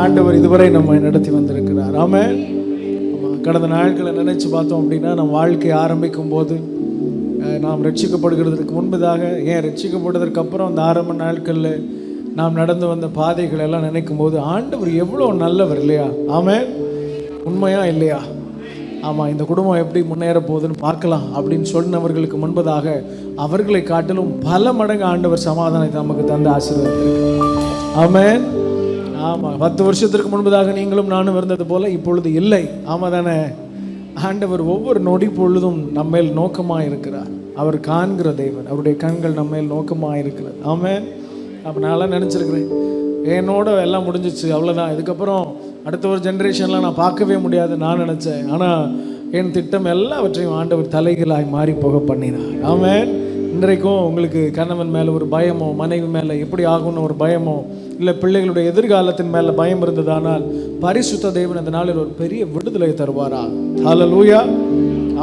ஆண்டவர் இதுவரை நம்ம நடத்தி வந்திருக்கிறார். ஆமே கடந்த நாட்களை நினைச்சு பார்த்தோம் அப்படின்னா நம் வாழ்க்கை ஆரம்பிக்கும் போது நாம் ரட்சிக்கப்படுகிறதுக்கு முன்பதாக ஏன் ரட்சிக்கப்படுவதற்கு அப்புறம் அந்த ஆரம்ப நாட்களில் நாம் நடந்து வந்த பாதைகள் எல்லாம் நினைக்கும் போது ஆண்டவர் எவ்வளோ நல்லவர் இல்லையா? ஆமே உண்மையா இல்லையா? ஆமாம் இந்த குடும்பம் எப்படி முன்னேற போகுதுன்னு பார்க்கலாம் அப்படின்னு சொன்னவர்களுக்கு முன்பதாக அவர்களை காட்டிலும் பல மடங்கு ஆண்டவர் சமாதானத்தை நமக்கு தந்து ஆசீர்வதித்திருக்கிறார். ஆமென். ஆமாம் பத்து வருஷத்திற்கு முன்பதாக நீங்களும் நானும் இருந்தது போல இப்பொழுது இல்லை. ஆமாம் தானே ஆண்டவர் ஒவ்வொரு நொடி பொழுதும் நம்மேல் நோக்கமாக இருக்கிறார். அவர் காண்கிற தேவன் அவருடைய கண்கள் நம்மேல் நோக்கமாக இருக்கிறது. ஆமாம் அப்போ நான்லாம் நினச்சிருக்கிறேன். என்னோட எல்லாம் முடிஞ்சிச்சு அவ்வளோதான் இதுக்கப்புறம் அடுத்த ஒரு ஜென்ரேஷன்லாம் நான் பார்க்கவே முடியாது நான் நினச்சேன். ஆனால் என் திட்டம் எல்லாவற்றையும் ஆண்டவர் தலைகளாய் மாறி போக பண்ணினார். ஆமாம் இன்றைக்கும் உங்களுக்கு கணவன் மேலே ஒரு பயமோ மனைவி மேலே எப்படி ஆகும்னு ஒரு பயமோ இல்லை பிள்ளைகளுடைய எதிர்காலத்தின் மேலே பயம் இருந்ததானால் பரிசுத்த தேவன் அந்த நாளில் ஒரு பெரிய விடுதலை தருவாரா? ஹலலூயா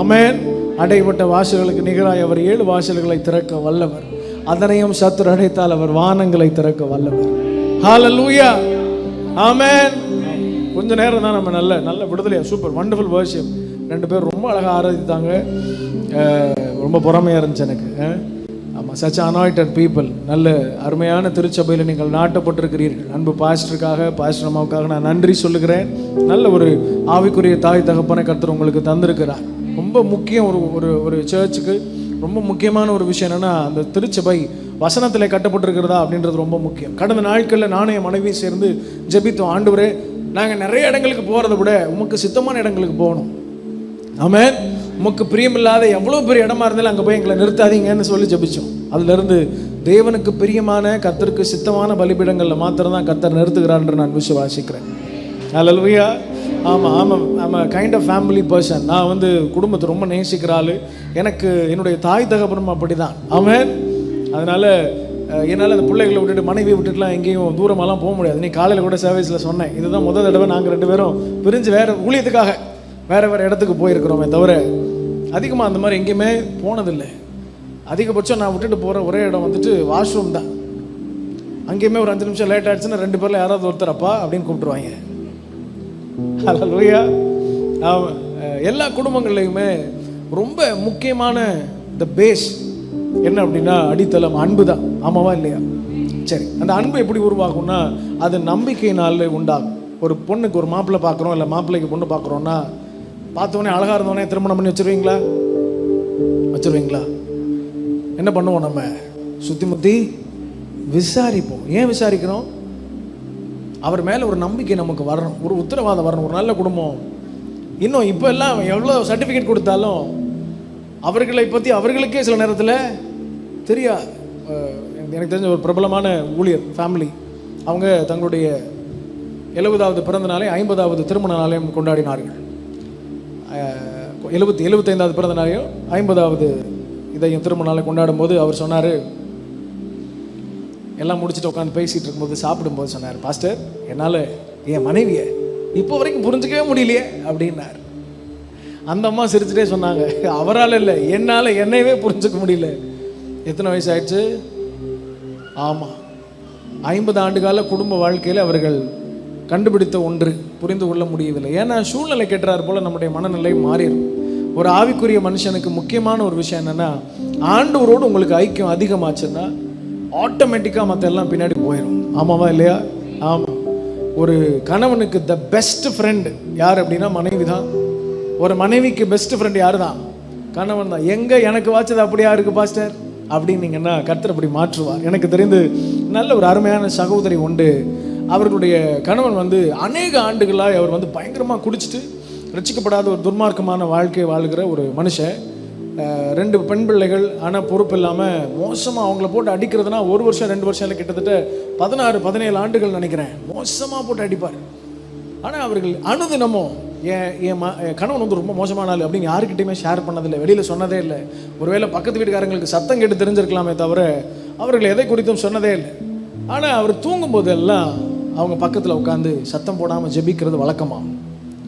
ஆமேன் அடைபட்ட வாசல்களுக்கு நிகராய் அவர் ஏழு வாசல்களை திறக்க வல்லவர். அதனையும் சத்துரு அடைத்தால் அவர் வானங்களை திறக்க வல்லவர். ஹாலலூயா ஆமேன் கொஞ்ச நேரம் தான் நம்ம நல்ல நல்ல விடுதலையா? சூப்பர் வண்டர்ஃபுல் வர்ஷிப் ரெண்டு பேரும் ரொம்ப அழகாக ஆராதித்தாங்க. ரொம்ப பொறாமையாக இருந்துச்சு எனக்கு. ஆமாம் சச் அனாய்டட் பீப்புள் நல்ல அருமையான திருச்சபையில் நீங்கள் நாட்டப்பட்டிருக்கிறீர்கள். அன்பு பாஸ்டருக்காக பாஸ்டர் அம்மாவுக்காக நான் நன்றி சொல்லுகிறேன். நல்ல ஒரு ஆவிக்குரிய தாய் தகப்பனை கருத்தர் உங்களுக்கு தந்திருக்கிறார். ரொம்ப முக்கியம் ஒரு ஒரு ஒரு சர்ச்சுக்கு ரொம்ப முக்கியமான ஒரு விஷயம் என்னென்னா அந்த திருச்சபை வசனத்தில் கட்டப்பட்டிருக்கிறதா அப்படின்றது ரொம்ப முக்கியம். கடந்த நாட்களில் நானும் என் மனைவியும் சேர்ந்து ஜெபித்தோம். ஆண்டு நாங்கள் நிறைய இடங்களுக்கு போகிறத விட உமக்கு சித்தமான இடங்களுக்கு போகணும். ஆமாம் உமக்கு பிரியமில்லாத எவ்வளோ பெரிய இடமா இருந்தாலும் அங்கே போய் எங்களை நிறுத்தாதீங்கன்னு சொல்லி ஜபிச்சோம். அதுலேருந்து தேவனுக்கு பிரியமான கத்தருக்கு சித்தமான பலிபீடங்களில் மாத்திரம் தான் கத்தர் நிறுத்துகிறான்னு நான் விசுவாசிக்கிறேன். அல்லல்வையா ஆமாம் ஆமாம் ஆமாம் கைண்ட் ஆஃப் ஃபேமிலி பர்சன் நான் வந்து குடும்பத்தை ரொம்ப நேசிக்கிற ஆள். எனக்கு என்னுடைய தாய் தகப்பனும் அப்படி தான் அவன் அதனால் என்னால் அந்த பிள்ளைகளை விட்டுட்டு மனைவி விட்டுட்டுலாம் எங்கேயும் தூரமாலாம் போக முடியாது. நீ காலையில் கூட சர்வீஸில் சொன்னேன். இதுதான் முதல் தடவை நாங்கள் ரெண்டு பேரும் பிரிஞ்சு வேறு ஊழியத்துக்காக வேறு வேறு இடத்துக்கு போயிருக்கிறோமே தவிர அதிகமாக அந்த மாதிரி எங்கேயுமே போனதில்லை. அதிகபட்சம் நான் விட்டுட்டு போகிற ஒரே இடம் வந்துட்டு வாஷ்ரூம் தான். அங்கேயுமே ஒரு அஞ்சு நிமிஷம் லேட் ஆயிடுச்சுன்னா ரெண்டு பேரில் யாராவது ஒருத்தர் அப்பா அப்படின்னு கூப்பிட்டுருவாங்க. ஹலோ ஆமா. எல்லா குடும்பங்கள்லையுமே ரொம்ப முக்கியமான த பேஸ் என்ன அப்படின்னா அடித்தளம் அன்பு தான். ஆமாவா இல்லையா? சரி அந்த அன்பு எப்படி உருவாகும்னா அது நம்பிக்கையினால உண்டாகும். ஒரு பொண்ணுக்கு ஒரு மாப்பிள்ளை பார்க்குறோம் இல்லை மாப்பிள்ளைக்கு பொண்ணு பார்க்குறோன்னா பார்த்தோன்னே அழகாக இருந்தோடனே திருமணம் பண்ணி வச்சிருவீங்களா? வச்சிருவீங்களா? என்ன பண்ணுவோம் நம்ம? சுற்றி முத்தி விசாரிப்போம். ஏன் விசாரிக்கிறோம்? அவர் மேலே ஒரு நம்பிக்கை நமக்கு வரணும். ஒரு உத்தரவாதம் வரணும். ஒரு நல்ல குடும்பம். இன்னும் இப்போ எல்லாம் எவ்வளோ சர்டிஃபிகேட் கொடுத்தாலும் அவர்களை பற்றி அவர்களுக்கே சில நேரத்தில் தெரியா எனக்கு தெரிஞ்ச ஒரு பிரபலமான ஊழியர் ஃபேமிலி அவங்க தங்களுடைய எழுபதாவது பிறந்த நாளை ஐம்பதாவது திருமண நாளையும் கொண்டாடினார்கள். எழுபத்தி எழுபத்தைந்தாவது பிறந்த நாளையும் ஐம்பதாவது இதையும் திரும்ப நாளை கொண்டாடும் போது அவர் சொன்னார் எல்லாம் முடிச்சுட்டு உட்காந்து பேசிகிட்டு இருக்கும்போது சாப்பிடும்போது சொன்னார் பாஸ்டர் என்னால் என் மனைவியை இப்போ வரைக்கும் புரிஞ்சுக்கவே முடியலையே அப்படின்னார். அந்த அம்மா சிரிச்சுட்டே சொன்னாங்க அவரால் இல்லை என்னால் என்னையவே புரிஞ்சுக்க முடியல. எத்தனை வயசு ஆயிடுச்சு ஆமாம் ஐம்பது ஆண்டுகால குடும்ப வாழ்க்கையில் அவர்கள் கண்டுபிடித்த ஒன்று புரிந்து கொள்ள முடியவில்லை. ஏன்னா சூழ்நிலை கெட்டுறாரு போல நம்முடைய மனநிலை மாறிடும். ஒரு ஆவிக்குரிய மனுஷனுக்கு முக்கியமான ஒரு விஷயம் என்னன்னா ஆண்டவரோடு உங்களுக்கு ஐக்கியம் அதிகமாச்சுன்னா ஆட்டோமேட்டிக்காக மற்ற எல்லாம் பின்னாடி போயிடும் ஆமாவா இல்லையா? ஆமாம் ஒரு கணவனுக்கு த பெஸ்ட் ஃப்ரெண்டு யார் அப்படின்னா மனைவி தான் ஒரு மனைவிக்கு பெஸ்ட் ஃப்ரெண்ட் யார் தான் கணவன் தான் எங்கே எனக்கு வாச்சது அப்படியா இருக்கு பாஸ்டர் அப்படின்னீங்கன்னா கர்த்தர் அப்படி மாற்றுவார். எனக்கு தெரிந்து நல்ல ஒரு அருமையான சகோதரி உண்டு. அவர்களுடைய கணவன் வந்து அநேக ஆண்டுகளாக அவர் வந்து பயங்கரமாக குடிச்சிட்டு ரசிக்கப்படாத ஒரு துர்மார்க்கமான வாழ்க்கையை வாழ்கிற ஒரு மனுஷன். ரெண்டு பெண் பிள்ளைகள் ஆனால் பொறுப்பு இல்லாமல் மோசமாக அவங்கள போட்டு அடிக்கிறதுனா ஒரு வருஷம் ரெண்டு வருஷம் இல்லை கிட்டத்தட்ட பதினாறு பதினேழு ஆண்டுகள் நினைக்கிறேன். மோசமாக போட்டு அடிப்பார். ஆனால் அவர்கள் அனுதினமும் என் என் ம என் கணவன் வந்து ரொம்ப மோசமான ஆள் அப்படின்னு யாருக்கிட்டையுமே ஷேர் பண்ணதில்லை. வெளியில் சொன்னதே இல்லை. ஒருவேளை பக்கத்து வீட்டுக்காரங்களுக்கு சத்தம் கேட்டு தெரிஞ்சிருக்கலாமே தவிர அவர்கள் எதை குறித்தும் சொன்னதே இல்லை. ஆனால் அவர் தூங்கும்போதெல்லாம் அவங்க பக்கத்தில் உட்காந்து சத்தம் போடாமல் ஜெபிக்கிறது வழக்கமாக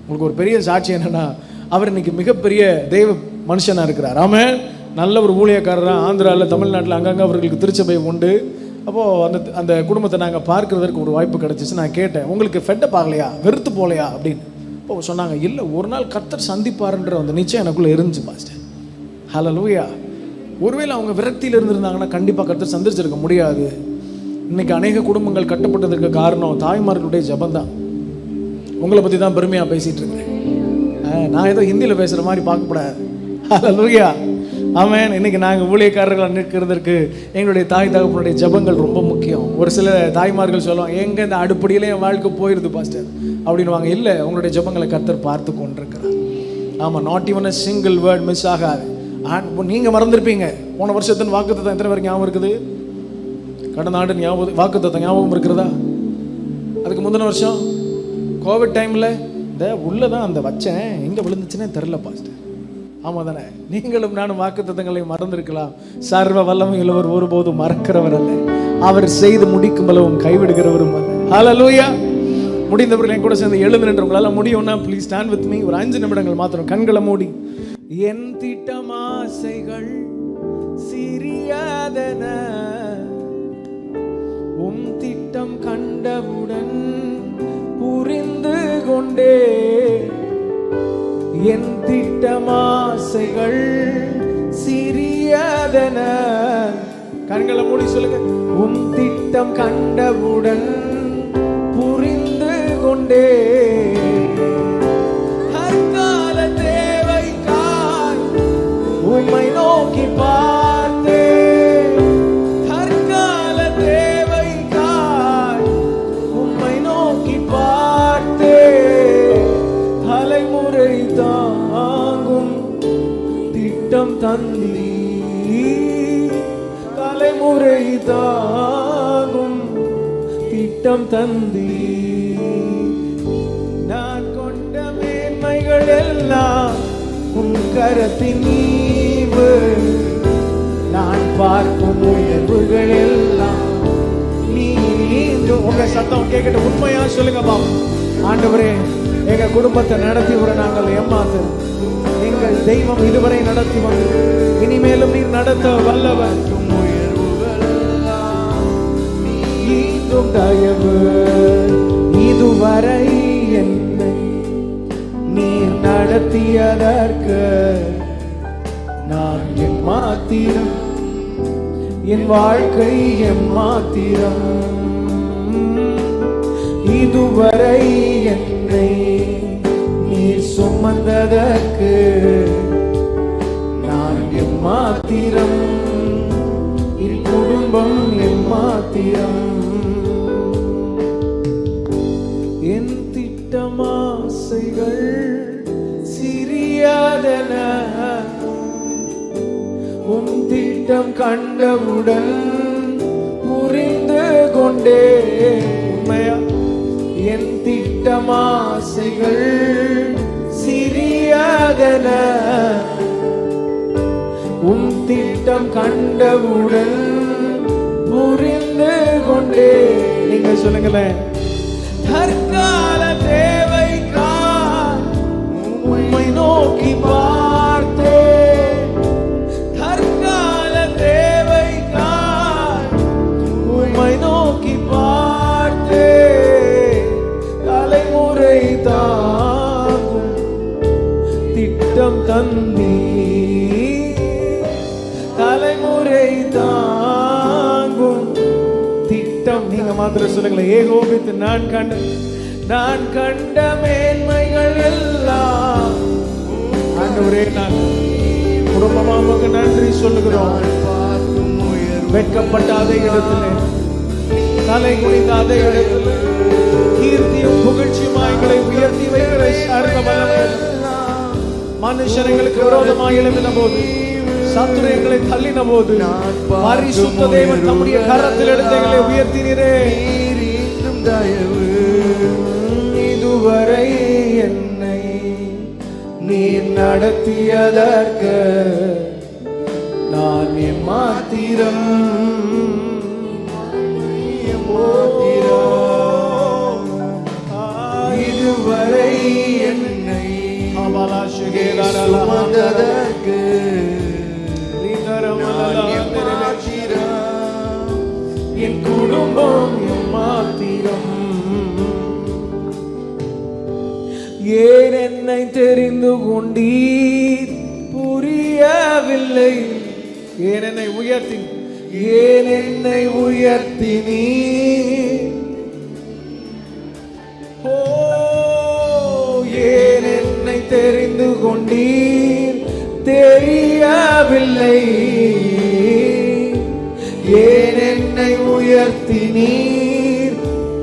உங்களுக்கு ஒரு பெரிய சாட்சி என்னென்னா அவர் இன்னைக்கு மிகப்பெரிய தெய்வ மனுஷனாக இருக்கிறார். ஆமாம் நல்ல ஒரு ஊழியக்காரராக ஆந்திராவில் தமிழ்நாட்டில் அங்கங்கே அவர்களுக்கு திருச்சபை உண்டு. அப்போது அந்த அந்த குடும்பத்தை நாங்கள் பார்க்கறதற்கு ஒரு வாய்ப்பு கிடச்சிச்சு. நான் கேட்டேன் உங்களுக்கு ஃபெட்டப் ஆகலையா? வெறுத்து போகலையா? அப்படின்னு. அப்போ சொன்னாங்க இல்லை ஒரு நாள் கர்த்தர் சந்திப்பாருன்ற அந்த நிச்சயம் எனக்குள்ளே இருந்துச்சு பாஸ்டர் ஹலோ லூயா ஒருவேளை அவங்க விரக்தியில் இருந்திருந்தாங்கன்னா கண்டிப்பாக கர்த்தர் சந்திச்சிருக்க முடியாது. இன்னைக்கு அநேக குடும்பங்கள் கட்டப்பட்டதற்கு காரணம் தாய்மார்களுடைய ஜபந்தான் உங்களை பற்றி தான் பெருமையாக பேசிகிட்டு இருக்கிறேன். ஆ, நான் ஏதோ ஹிந்தியில் பேசுகிற மாதிரி பார்க்கக்கூடாது லூயா ஆமேன். இன்னைக்கு நாங்கள் ஊழியக்காரர்களாக நிற்கிறதுக்கு எங்களுடைய தாய் தகப்பனுடைய ஜெபங்கள் ரொம்ப முக்கியம். ஒரு சில தாய்மார்கள் சொல்லுவாங்க எங்கே இந்த அடுப்படியிலே என் வாழ்க்கை போயிருது பாஸ்டர் அப்படின்வாங்க இல்லை உங்களுடைய ஜெபங்களை கர்த்தர் பார்த்து கொண்டிருக்கிறார். ஆமாம் not even a single word miss ஆகாது. நீங்கள் மறந்துருப்பீங்க. போன வருஷத்தின் வாக்குத்தான் எத்தனை பேருக்கு ஞாபகம் இருக்குது? கடந்த ஆண்டு ஞாபகம் வாக்குத்தத்தம் ஞாபகம் இருக்கிறதா? அதுக்கு முந்தின வருஷம் கோவிட் டைமில் இந்த உள்ளே தான் அந்த வச்சேன் எங்கே விழுந்துச்சுன்னே தெரில பாஸ்டர் ஆமாம் தானே நீங்களும் நானும் வாக்குத்தத்தங்களை மறந்திருக்கலாம். சர்வ வல்லமையுள்ளவர் ஒருபோதும் மறக்கிறவர் அல்ல. அவர் செய்து முடிக்கும் அளவும் கைவிடுகிறவரும் அல்ல. லூயா முடிந்தவர்கள் என் கூட சேர்ந்து எழுந்து நின்று உங்களால் முடியும்னா ப்ளீஸ் ஸ்டாண்ட் வித் மீ ஒரு அஞ்சு நிமிடங்கள் மாத்திரம் கண்களை மூடி. என் திட்டமாசைகள் சிறியாதன. புரிந்து கொண்டே என் திட்டமாசைகள் சிறியதன. கண்களை மூடி சொல்லுங்க. உன் திட்டம் கண்டவுடன் புரிந்து கொண்டே முறைதாகும் திட்டம் தந்தி நான் கொண்ட மேன்மைகள் எல்லாம் உன் கரத்தின் நீவு நான் பார்க்கும் உயர்வுகள் எல்லாம் நீ உங்க சத்தம் கேட்கட்டும் உண்மையா சொல்லுங்க பாம் ஆண்டவரே எங்க குடும்பத்தை நடத்தி விட நாங்கள் ஏமாத்து. எங்கள் தெய்வம் இதுவரை நடத்தி வந்து இனிமேலும் நீர் நடத்த வல்லவர். ஈங்கும் தயவு இதுவரை என்னை நீர் நடத்தியதற்கு நான் என் மாத்திரம் என் வாழ்க்கை என் மாத்திரம். இதுவரை என்னை நீர் சுமந்ததற்கு நான் என் மாத்திரம் என் குடும்பம் என் மாத்திரம். நேரம் கண்டவுடன் புரிந்து கொண்டே உண்மையா என் திட்டமாசைகள் சிறியதன. உன் திட்டம் கண்டவுடன் புரிந்து கொண்டே. நீங்க சொல்லுங்களேன். திட்டம் சொல்லுங்களேன் ஏகோபித்து நான் கண்ட நான் கண்ட மேன்மைகள் எல்லாம் ஆண்டவரே நான் குடும்பமா உமக்கு நன்றி சொல்லுகிறோம். வெட்கப்பட்ட அதே இடத்துல தலை குனிந்த அதே இடத்துல கீர்த்தியும் புகழ்ச்சியுமா எங்களை உயர்த்தி வைக்கிற சர்வ வல்லவர் மனுஷர்களுக்கு விரோதமாக எழுப்பின போது சத்துரைகளை தள்ளின போது பரிசுத்த தேவன் தம்முடைய கரத்தில் எடுத்து எங்களை உயர்த்தி உயர்த்தினீரே தயவு இதுவரை என்னை நீர் நடத்தியதற்கு நான் மாத்திரம். இதுவரை என்னை குடும்பம் மாத்திரம் ஏன் என்னை தெரிந்து கொண்டீர் புரியவில்லை ஏன் என்னை உயர்த்தி ஏன் என்னை உயர்த்தினீர்? ஓ ஏன் என்னை தெரிந்து கொண்டீர்? தெரியவில்லை. உயர்த்தி நீர்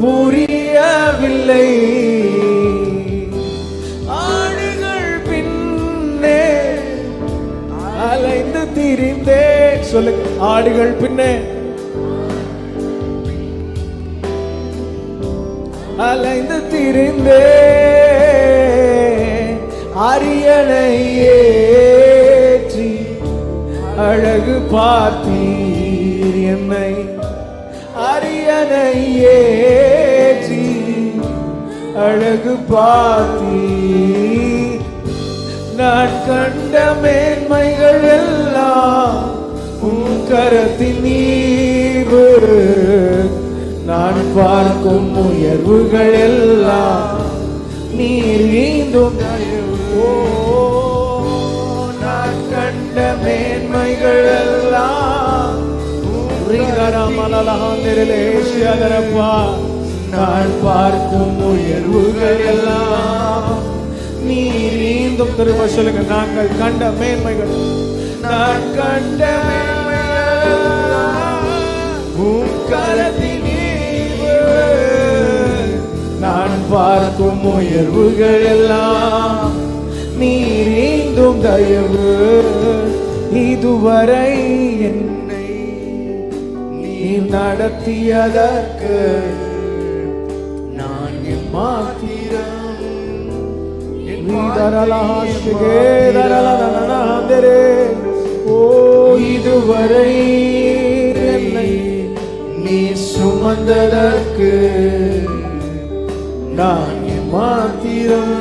புரியவில்லை. ஆடுகள் பின்னே அலைந்து திரிந்தே சொல்லுங்க ஆடுகள் பின்னே அலைந்து திரிந்தே அரியணையேற்றி அழகு பார்த்தீ ஏற்றி அழகு பார்த்தீ நான் கண்ட மேன்மைகள் எல்லாம் உன் கரத்தின் நீர்வு நான் பார்க்கும் உயர்வுகள் எல்லாம் நீர் நீந்தும் ஓ நான் கண்ட மேன்மைகள் எல்லாம் நான் பார்க்கும் உயர்வுகள் எல்லாம் நீர் நீந்தும் திரும்ப சொல்லுங்க. நாங்கள் கண்ட மேன்மைகள். நான் கண்ட மேன்மைகள். நான் பார்க்கும் உயர்வுகள் எல்லாம் நீர் நீந்தும் தயவு. இதுவரை என் நடத்தியதற்கு நான் மாத்திரம். ஓ இதுவரை என்னை நீ சுமந்ததற்கு நான் மாத்திரம்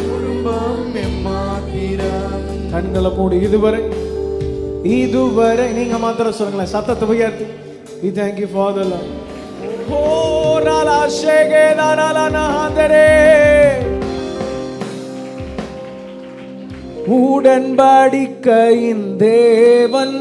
குடும்பம் மாத்திரம் கண்களை மூடி இதுவரை இதுவரை நீங்க மாத்திரம் சொல்லுங்களேன். சத்தத்தை உயர்த்தி. We thank you for the love ஓ நாலா ஷேகே நாலா நஹாந்தரே உடன்படிக்கையின் தேவன்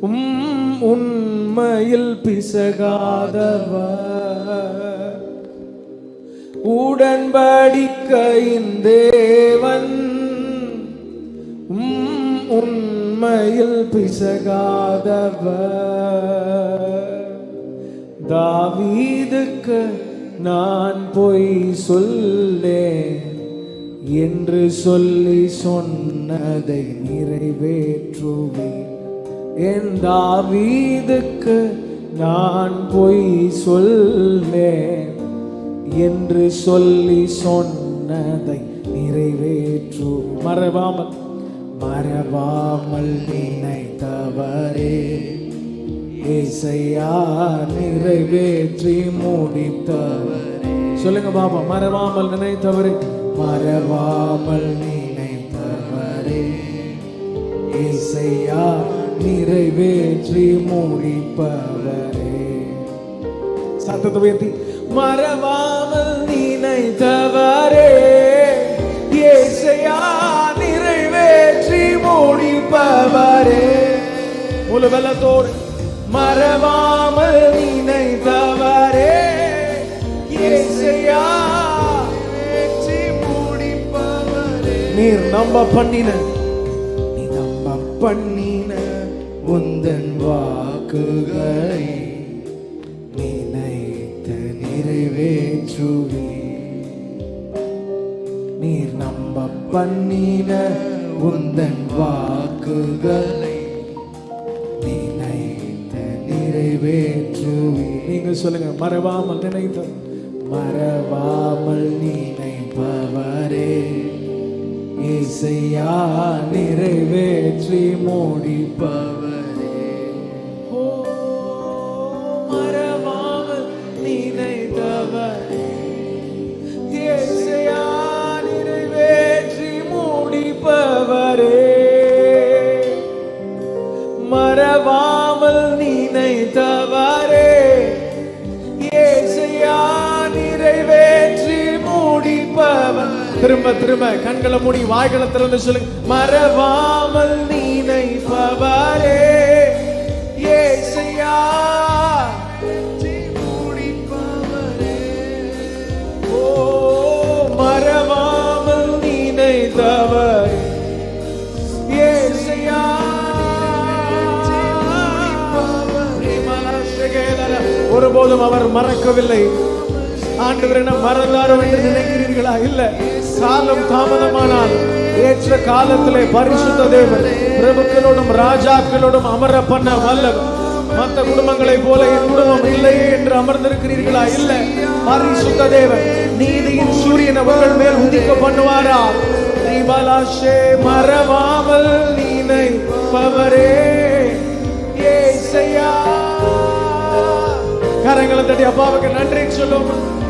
உம் உண்மையில் பிசகாதவர். உடன்படிக்கையின் தேவன் உண்மையில் பிசகாதவர். தாவீதுக்கு நான் பொய் சொல்லேன் என்று சொல்லி சொன்னதை நிறைவேற்றுவேன். என் தாவீதுக்கு நான் பொய் சொல்லேன் என்று சொல்லி சொன்னதை நிறைவேற்று மறவாமல் மறவாமல் நினைத்தவரே இசையா நிறைவேற்றி முடித்தவரே. சொல்லுங்க பாபா மறவாமல் நினைத்தவரே மறவாமல் நினைத்தவரே. இசையா நிறைவேற்றி முடிப்பவரே. சத்தத்தை உயர்த்தி மறவாமல் நினைத்தவர் உலவலத்தோடு மறவாமல் நினைத்தவரே இயேசையா நீர் நம்ப பண்ணின நீ நம்ப பண்ணின உந்தன் வாக்குகளை நினைத்து நிறைவேற்றுவே நீர் நம்ப பண்ணின உந்தன் வாக்குகளை நிறைவேற்றுவே நீங்க சொல்லுங்க மறவாமல் நினைத்த. மறவாமல் நினைப்பவரே இசையா நிறைவேற்றி முடிப்பவரே முடிப்பவரே நினைத்தவரே ஏசையா நிறைவேற்றி முடிப்பவர் திரும்ப திரும்ப கண்களை மூடி வாய்களை திறந்து சொல்லுங்க. மறவாமல் நினைப்பவரே ஏசையா ஓ மறவாமல் நினைத்தவர். ஒருபோதும் அவர் மறக்கவில்லை. ஆண்டவர் என்ன மறந்தாரோ என்று நினைக்கிறீர்களா? இல்ல. காலம் தாமதமானால் ஏற்ற காலத்திலே பரிசுத்த தேவன் பிரபுக்களோடும் ராஜாக்களோடும் அமர பண்ண வல்லவர். மற்ற குடும்பங்களை போல என் குடும்பம் இல்லையே என்று அமர்ந்திருக்கிறீர்களா? இல்ல. பரிசுத்த தேவன் நீதியின் சூரியன் அவர்கள் மேல் உதிக்க பண்ணுவாரா? தீபலாஷே மறவாமல் நீனை பவரே கரங்களை அப்பாவுக்கு நன்றி சொல்லுவோம்.